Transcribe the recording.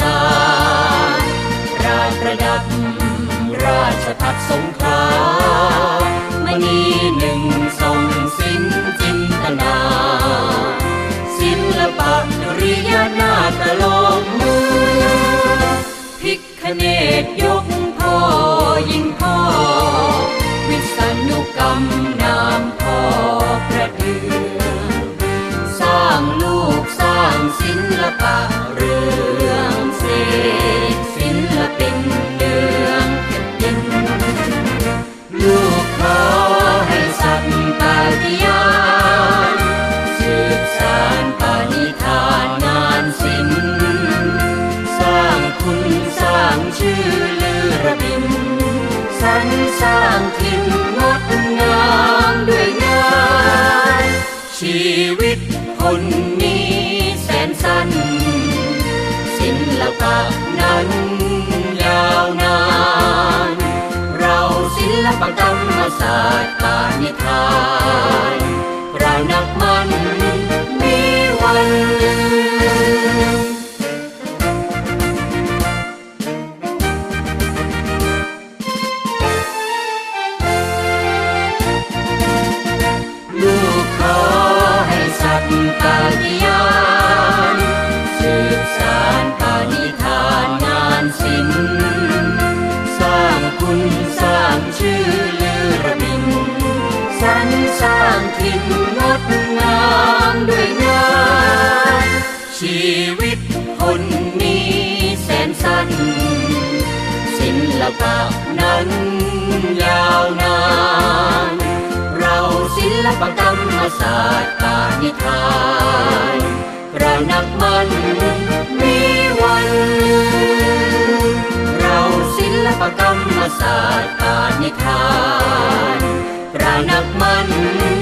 สารราชประดับ ราชพัฒสงขลามณีหนึ่งทรงสิ้นจินตนา ศิลปะริยานาฏลงมือพิกเนตยก สรรสร้างถิ่นงดงามด้วยงานชีวิตคนนี้แสนสั้นศิลปะนั้น สรรสร้างถิ่นงดงามด้วยงานชีวิตคนนี้แสนสั้น ศิลปะนั้นยาวนาน เราศิลปกรรมศาสตร์ปานิธานเรานักมันมีวัน เราศิลปกรรมศาสตร์ปานิธาน เรานักมัน